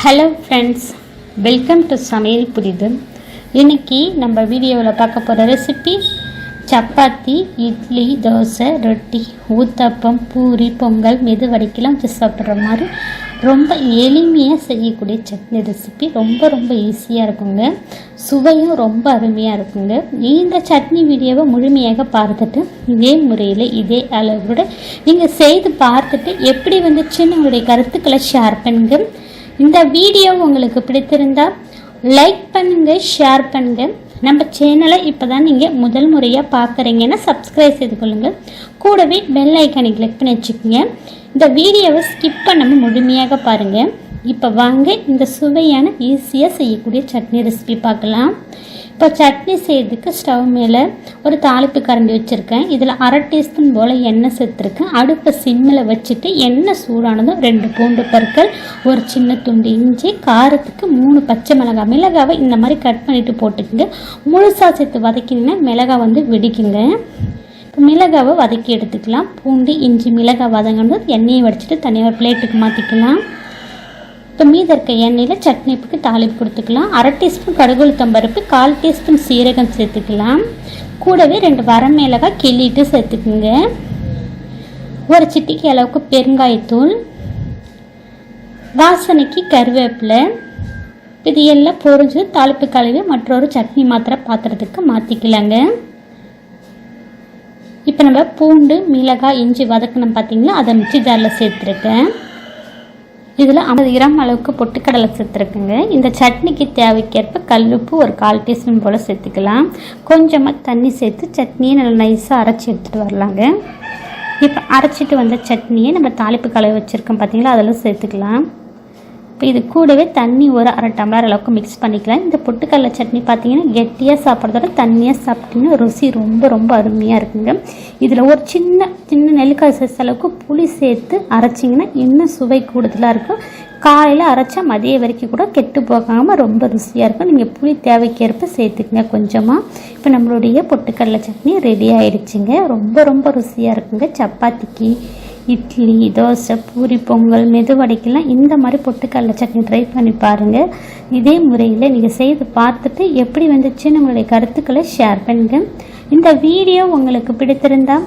Hello friends welcome to சமையல் புரிது இன்னைக்கு நம்ம வீடியோவில் பார்க்க போகிற ரெசிபி சப்பாத்தி இட்லி தோசை ரொட்டி ஊத்தப்பம் பூரி பொங்கல் மெது வடிக்கலாம் வச்சு சாப்பிட்ற மாதிரி ரொம்ப எளிமையாக செய்யக்கூடிய சட்னி ரெசிபி ரொம்ப ரொம்ப ஈஸியாக இருக்குங்க. சுவையும் ரொம்ப அருமையாக இருக்குங்க. இந்த சட்னி வீடியோவை முழுமையாக பார்த்துட்டு இதே முறையில் இதே அளவோட நீங்கள் செய்து பார்த்துட்டு எப்படி வந்துச்சுன்னு உங்களுடைய கருத்துக்களை ஷேர் பண்ணுங்க. இந்த வீடியோ உங்களுக்கு பிடித்திருந்தா லைக் பண்ணுங்க ஷேர் பண்ணுங்க. நம்ம சேனலை இப்போ தான் நீங்கள் முதல் முறையாக பார்க்குறீங்கன்னா சப்ஸ்கிரைப் செய்து கொள்ளுங்கள் கூடவே பெல் ஐக்கானை கிளிக் பண்ணி வச்சுக்கோங்க. இந்த வீடியோவை ஸ்கிப் பண்ணாமல் முழுமையாக பாருங்கள் இப்போ வாங்க இந்த சுவையான ஈஸியாக செய்யக்கூடிய சட்னி ரெசிபி பார்க்கலாம். இப்போ சட்னி செய்யறதுக்கு ஸ்டவ் மேலே ஒரு தாளிப்பு கரண்டி வச்சுருக்கேன். இதில் அரை டீஸ்பூன் போல் எண்ணெய் சேர்த்துருக்கேன். அடுப்பை சிம்மில் வச்சுட்டு எண்ணெய் சூடானதும் ரெண்டு பூண்டு பற்கள் ஒரு சின்ன துண்டு இஞ்சி காரத்துக்கு மூணு பச்சை மிளகாய் மிளகாவை இந்த மாதிரி கட் பண்ணிவிட்டு போட்டுக்கோங்க. முழுசாக சேர்த்து வதக்கினீங்கன்னா மிளகாய் வந்து வெடிக்குங்க. இப்போ மிளகாவை வதக்கி எடுத்துக்கலாம். பூண்டு இஞ்சி மிளகாய் வதங்கணும் எண்ணெயை வடிச்சிட்டு தனியாக ஒரு பிளேட்டுக்கு மாற்றிக்கலாம் இப்போ மீத இருக்க எண்ணெயில் சட்னிப்புக்கு தாளிப்பு கொடுத்துக்கலாம். அரை டீஸ்பூன் கடுகுளுத்தம் பருப்பு கால் டீஸ்பூன் சீரகம் சேர்த்துக்கலாம். கூடவே ரெண்டு வரமிளகாய் கிள்ளிட்டு சேர்த்துக்குங்க. ஒரு சிட்டிக்கு அளவுக்கு பெருங்காயத்தூள் வாசனைக்கு கருவேப்பிலை. இது எல்லாம் பொறிஞ்சு தாளிப்பு கழுவி மற்றொரு சட்னி மாத்திரை பாத்திரத்துக்கு மாற்றிக்கலாங்க இப்போ நம்ம பூண்டு மிளகாய் இஞ்சி வதக்கணும் பார்த்தீங்களா அதை மிச்சி ஜாரில் சேர்த்துருக்கேன். இதில் ஐம்பது கிராம் அளவுக்கு பொட்டுக்கடலை சேர்த்துருக்குங்க. இந்த சட்னிக்கு தேவைக்கேற்ப கல்லுப்பு ஒரு கால் டீஸ்பூன் போல் சேர்த்துக்கலாம். கொஞ்சமாக தண்ணி சேர்த்து சட்னியை நல்லா நைஸாக அரைச்சி எடுத்துகிட்டு வரலாங்க. இப்போ அரைச்சிட்டு வந்த சட்னியை நம்ம தாளிப்பு கலவை வச்சுருக்கோம் பார்த்தீங்களா அதெல்லாம் சேர்த்துக்கலாம். இப்போ இது கூடவே தண்ணி ஒரு அரை டம்ளர் அளவுக்கு மிக்ஸ் பண்ணிக்கலாம் இந்த பொட்டுக்கடலை சட்னி பார்த்தீங்கன்னா கெட்டியாக சாப்பிட்றதோட தண்ணியாக சாப்பிட்டிங்கன்னா ருசி ரொம்ப ரொம்ப அருமையாக இருக்குங்க. இதில் ஒரு சின்ன சின்ன நெல்லிக்காய் சைஸ் அளவுக்கு புளி சேர்த்து அரைச்சிங்கன்னா இன்னும் சுவை கூடுதலாக இருக்கும் காலையில் அரைச்சா மதிய வரைக்கும் கூட கெட்டு போகாமல் ரொம்ப ருசியாக இருக்கும். நீங்கள் புளி தேவைக்கேற்ப சேர்த்துக்கங்க கொஞ்சமாக இப்போ நம்மளுடைய பொட்டுக்கடலை சட்னி ரெடி ஆகிடுச்சிங்க ரொம்ப ரொம்ப ருசியாக இருக்குங்க. சப்பாத்திக்கு இட்லி தோசை பூரி பொங்கல் மெதுவடைக்கெல்லாம் இந்த மாதிரி பொட்டுக்கடலை சட்னி ட்ரை பண்ணி பாருங்கள் இதே முறையில் நீங்கள் செய்து பார்த்துட்டு எப்படி வந்துச்சுன்னு உங்களுடைய கருத்துக்களை ஷேர் பண்ணுங்கள் இந்த வீடியோ உங்களுக்கு பிடித்திருந்தால்